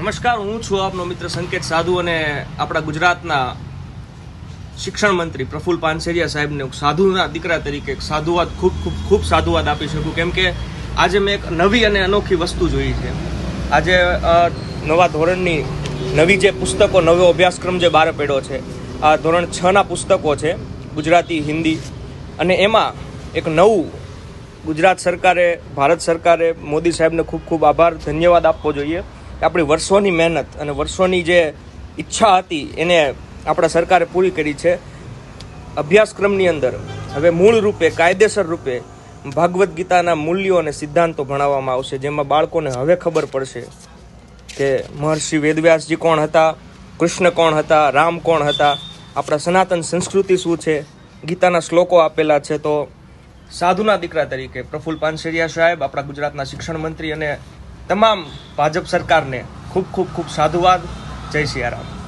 નમસ્કાર, હું છું આપનો મિત્ર સંકેત સાધુ અને આપણા ગુજરાતના શિક્ષણ મંત્રી પ્રફુલ પાનસેરિયા સાહેબને સાધુના દીકરા તરીકે એક સાધુવાદ, ખૂબ ખૂબ ખૂબ સાધુવાદ આપી શકું. કેમ કે આજે મેં એક નવી અને અનોખી વસ્તુ જોઈ છે. આજે નવા ધોરણની નવી જે પુસ્તકો, નવો અભ્યાસક્રમ જે બહાર પડ્યો છે, આ ધોરણ છ ના પુસ્તકો છે, ગુજરાતી, હિન્દી, અને એમાં એક નવું ગુજરાત સરકારે, ભારત સરકારે મોદી સાહેબને ખૂબ ખૂબ આભાર, ધન્યવાદ આપવો જોઈએ. આપણી વર્ષોની મહેનત અને વર્ષોની જે ઈચ્છા હતી એને આપણા સરકારે પૂરી કરી છે. અભ્યાસક્રમની અંદર હવે મૂળ રૂપે, કાયદેસર રૂપે ભાગવદ્ ગીતાના મૂલ્યો અને સિદ્ધાંતો ભણાવવામાં આવશે, જેમાં બાળકોને હવે ખબર પડશે કે મહર્ષિ વેદવ્યાસજી કોણ હતા, કૃષ્ણ કોણ હતા, રામ કોણ હતા, આપણા સનાતન સંસ્કૃતિ શું છે, ગીતાના શ્લોકો આપેલા છે. તો સાધુના દીકરા તરીકે પ્રફુલ પાનસેરિયા સાહેબ, આપણા ગુજરાતના શિક્ષણ મંત્રી અને તમામ ભાજપ સરકારને ખૂબ ખૂબ ખૂબ સાધુવાદ. જય સિયારામ